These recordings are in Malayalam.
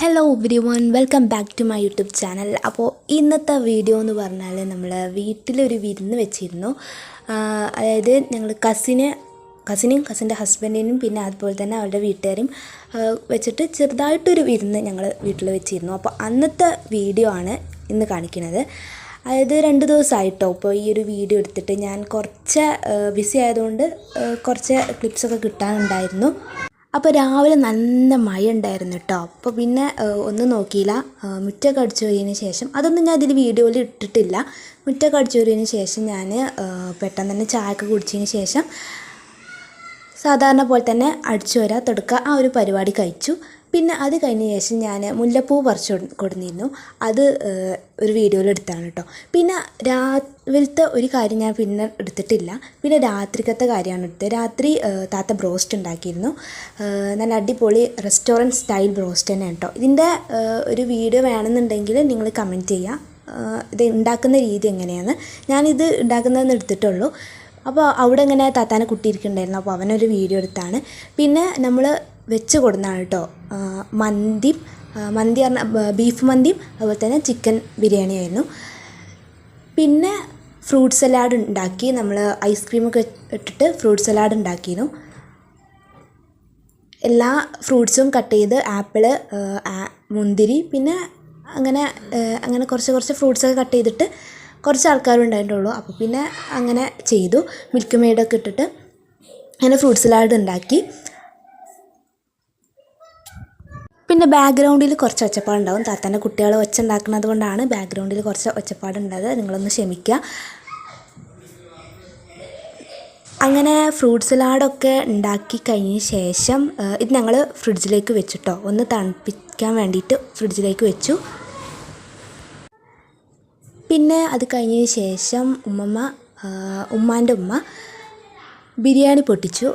Hello everyone welcome back to my YouTube channel അപ്പോൾ ഇന്നത്തെ വീഡിയോ എന്ന് പറഞ്ഞാൽ നമ്മൾ വീട്ടിലൊരു വിരുന്ന് വെച്ചിരുന്നു. അതായത് ഞങ്ങൾ കസിന് കസിനും കസിന്റെ ഹസ്ബൻഡിനും പിന്നെ അതുപോലെ തന്നെ അവരുടെ വീട്ടുകാരും വെച്ചിട്ട് ചെറുതായിട്ടൊരു വിരുന്ന് ഞങ്ങൾ വീട്ടിൽ വെച്ചിരുന്നു. അപ്പോൾ അന്നത്തെ വീഡിയോ ആണ് ഇന്ന് കാണിക്കുന്നത്. അതായത് രണ്ട് ദിവസമായിട്ടോ ഇപ്പോൾ ഈ ഒരു വീഡിയോ എടുത്തിട്ട് ഞാൻ കുറച്ച് ബിസി ആയതുകൊണ്ട് കുറച്ച് ക്ലിപ്സൊക്കെ കിട്ടാനുണ്ടായിരുന്നു. അപ്പോൾ രാവിലെ നല്ല മഴ ഉണ്ടായിരുന്നു കേട്ടോ അപ്പോൾ പിന്നെ ഒന്നും നോക്കിയില്ല. മുറ്റൊക്കെ മുറ്റമൊക്കെ അടിച്ചു കഴിഞ്ഞതിന് ശേഷം അതൊന്നും ഞാൻ ഇതിൽ വീഡിയോയിൽ ഇട്ടിട്ടില്ല. മുറ്റൊക്കെ അടിച്ചു കഴിഞ്ഞതിന് ശേഷം ഞാൻ പെട്ടെന്ന് തന്നെ ചായയൊക്കെ കുടിച്ചതിന് ശേഷം സാധാരണ പോലെ തന്നെ അടിച്ചു വരാ തുടക്കുക ആ ഒരു പരിപാടി കഴിച്ചു. പിന്നെ അത് കഴിഞ്ഞ ശേഷം ഞാൻ മുല്ലപ്പൂ പറിച്ച് കൊടുന്നിരുന്നു. അത് ഒരു വീഡിയോയിൽ എടുത്താണ് കേട്ടോ. പിന്നെ രാവിലത്തെ ഒരു കാര്യം ഞാൻ പിന്നെ എടുത്തിട്ടില്ല. പിന്നെ രാത്രിക്കത്തെ കാര്യമാണ് എടുത്തത്. രാത്രി താത്ത ബ്രോസ്റ്റ് ഉണ്ടാക്കിയിരുന്നു. നല്ല അടിപൊളി റെസ്റ്റോറന്റ് സ്റ്റൈൽ ബ്രോസ്റ്റ് തന്നെ കേട്ടോ. ഇതിന്റെ ഒരു വീഡിയോ വേണമെന്നുണ്ടെങ്കിൽ നിങ്ങൾ കമന്റ് ചെയ്യുക. ഇത് ഉണ്ടാക്കുന്ന രീതി എങ്ങനെയാണ്? ഞാനിത് ഉണ്ടാക്കുന്നതെന്ന് എടുത്തിട്ടുള്ളൂ. അപ്പോൾ അവിടെ ഇങ്ങനെ താത്താനെ കുട്ടിയിരിക്കുന്നുണ്ടായിരുന്നു അപ്പോൾ അവനൊരു വീഡിയോ എടുത്താണ്. പിന്നെ നമ്മൾ വെച്ച് കൊടുന്നതാണ് കേട്ടോ. മന്തി മന്തി പറഞ്ഞ ബീഫ് മന്തിയും അതുപോലെ തന്നെ ചിക്കൻ ബിരിയാണി ആയിരുന്നു. പിന്നെ ഫ്രൂട്ട് സലാഡ് ഉണ്ടാക്കി നമ്മൾ ഐസ്ക്രീമൊക്കെ ഇട്ടിട്ട് ഫ്രൂട്ട് സലാഡ് ഉണ്ടാക്കിയിരുന്നു. എല്ലാ ഫ്രൂട്ട്സും കട്ട് ചെയ്ത് ആപ്പിൾ മുന്തിരി പിന്നെ അങ്ങനെ അങ്ങനെ കുറച്ച് കുറച്ച് ഫ്രൂട്ട്സൊക്കെ കട്ട് ചെയ്തിട്ട് കുറച്ച് ആൾക്കാരുണ്ടായിട്ടുള്ളൂ അപ്പോൾ പിന്നെ അങ്ങനെ ചെയ്തു. മിൽക്ക് മെയ്ഡൊക്കെ ഇട്ടിട്ട് അങ്ങനെ ഫ്രൂട്ട് സലാഡ് ഉണ്ടാക്കി. പിന്നെ ബാക്ക്ഗ്രൗണ്ടിൽ കുറച്ച് ഒച്ചപ്പാടുണ്ടാവും. താത്തന്റെ കുട്ടികൾ ഒച്ച ഉണ്ടാക്കുന്നത് കൊണ്ടാണ് ബാക്ക്ഗ്രൗണ്ടിൽ കുറച്ച് ഒച്ചപ്പാടുണ്ടത് നിങ്ങളൊന്ന് ക്ഷമിക്കുക. അങ്ങനെ ഫ്രൂട്ട് സലാഡൊക്കെ ഉണ്ടാക്കി കഴിഞ്ഞ ശേഷം ഇത് ഞങ്ങൾ ഫ്രിഡ്ജിലേക്ക് വെച്ചിട്ടോ. ഒന്ന് തണുപ്പിക്കാൻ വേണ്ടിയിട്ട് ഫ്രിഡ്ജിലേക്ക് വെച്ചു. പിന്നെ അത് കഴിഞ്ഞതിന് ശേഷം ഉമ്മമ്മ ഉമ്മാന്റെ ഉമ്മ ബിരിയാണി പൊട്ടിച്ചു.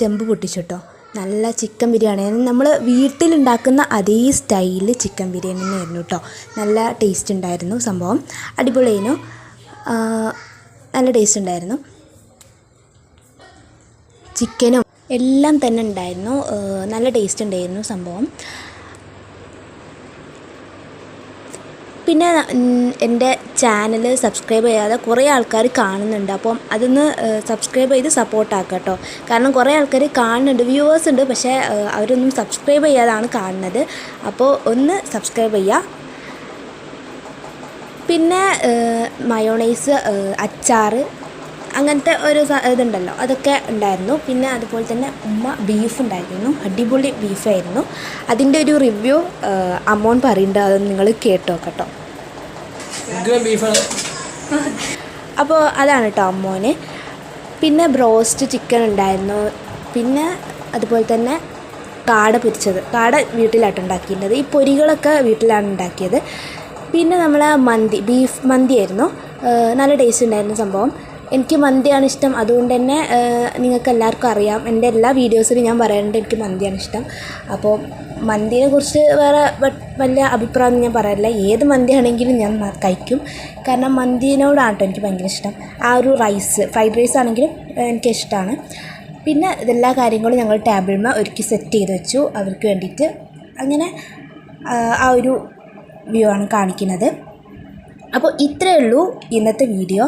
ചെമ്പ് പൊട്ടിച്ചു കേട്ടോ നല്ല ചിക്കൻ ബിരിയാണി. നമ്മൾ വീട്ടിലുണ്ടാക്കുന്ന അതേ സ്റ്റൈലിൽ ചിക്കൻ ബിരിയാണി തന്നെയായിരുന്നു കേട്ടോ നല്ല ടേസ്റ്റ് ഉണ്ടായിരുന്നു സംഭവം. അടിപൊളിയായിരുന്നു. നല്ല ടേസ്റ്റ് ഉണ്ടായിരുന്നു. ചിക്കനും എല്ലാം തന്നെ ഉണ്ടായിരുന്നു. നല്ല ടേസ്റ്റ് ഉണ്ടായിരുന്നു സംഭവം. പിന്നെ എന്റെ ചാനൽ സബ്സ്ക്രൈബ് ചെയ്യാതെ കുറേ ആൾക്കാർ കാണുന്നുണ്ട്. അപ്പം അതൊന്ന് സബ്സ്ക്രൈബ് ചെയ്ത് സപ്പോർട്ടാക്കുക കേട്ടോ കാരണം കുറേ ആൾക്കാർ കാണുന്നുണ്ട് വ്യൂവേഴ്സ് ഉണ്ട്. പക്ഷേ അവരൊന്നും സബ്സ്ക്രൈബ് ചെയ്യാതാണ് കാണുന്നത്. അപ്പോൾ ഒന്ന് സബ്സ്ക്രൈബ് ചെയ്യുക പിന്നെ മയോണൈസ് അച്ചാറ് അങ്ങനത്തെ ഒരു ഇതുണ്ടല്ലോ. അതൊക്കെ ഉണ്ടായിരുന്നു. പിന്നെ അതുപോലെ തന്നെ ഉമ്മ ബീഫ് ഉണ്ടായിരുന്നു. അടിപൊളി ബീഫായിരുന്നു അതിന്റെ ഒരു റിവ്യൂ അമോൺ പറയുന്നുണ്ട്. അതൊന്ന് നിങ്ങൾ കേട്ടോ കേട്ടോ അപ്പോൾ അതാണ് കേട്ടോ അമ്മോന് പിന്നെ ബ്രോസ്റ്റ് ചിക്കൻ ഉണ്ടായിരുന്നു. പിന്നെ അതുപോലെ തന്നെ കാട പൊരിച്ചത്. കാട വീട്ടിലായിട്ട് ഉണ്ടാക്കിയിരുന്നത്. ഈ പൊരികളൊക്കെ വീട്ടിലാണ് ഉണ്ടാക്കിയത്. പിന്നെ നമ്മൾ മന്തി ബീഫ് മന്തി ആയിരുന്നു. നല്ല ടേസ്റ്റ് ഉണ്ടായിരുന്നു സംഭവം. എനിക്ക് മന്തിയാണ് ഇഷ്ടം. അതുകൊണ്ട് തന്നെ നിങ്ങൾക്ക് എല്ലാവർക്കും അറിയാം. എന്റെ എല്ലാ വീഡിയോസിലും ഞാൻ പറയാറുണ്ട് എനിക്ക് മന്തിയാണ് ഇഷ്ടം. അപ്പോൾ മന്തിനെ കുറിച്ച് വേറെ വലിയ അഭിപ്രായം ഞാൻ പറയാറില്ല. ഏത് മന്തിയാണെങ്കിലും ഞാൻ കഴിക്കും. കാരണം മന്തിനോടാണ് കേട്ടോ എനിക്ക് ഭയങ്കര ഇഷ്ടം. ആ ഒരു റൈസ് ഫ്രൈഡ് റൈസ് ആണെങ്കിലും എനിക്കിഷ്ടമാണ് പിന്നെ ഇതെല്ലാ കാര്യങ്ങളും ഞങ്ങൾ ടേബിളിൽ ഒരുക്കി സെറ്റ് ചെയ്ത് വെച്ചു. അവർക്ക് വേണ്ടിയിട്ട് അങ്ങനെ ആ ഒരു വ്യൂ ആണ് കാണിക്കുന്നത്. അപ്പോൾ ഇത്രയേ ഉള്ളൂ ഇന്നത്തെ വീഡിയോ.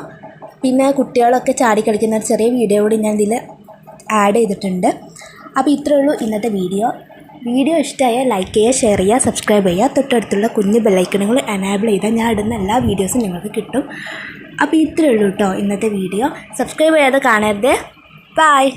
പിന്നെ കുട്ടികളൊക്കെ ചാടി കളിക്കുന്ന ഒരു ചെറിയ വീഡിയോ കൂടി ഞാൻ ഇതിൽ ആഡ് ചെയ്തിട്ടുണ്ട്. അപ്പോൾ ഇത്രയേ ഉള്ളൂ ഇന്നത്തെ വീഡിയോ വീഡിയോ ഇഷ്ടമായാൽ ലൈക്ക് ചെയ്യുക ഷെയർ ചെയ്യുക സബ്സ്ക്രൈബ് ചെയ്യുക. തൊട്ടടുത്തുള്ള കുഞ്ഞ് ബെല്ലൈക്കണുകൾ എനാബിൾ ചെയ്താൽ ഞാൻ ഇടുന്ന എല്ലാ വീഡിയോസും നിങ്ങൾക്ക് കിട്ടും. അപ്പോൾ ഇത്രയേ ഉള്ളൂ കേട്ടോ ഇന്നത്തെ വീഡിയോ സബ്സ്ക്രൈബ് ചെയ്യാതെ കാണരുത്. ബായ്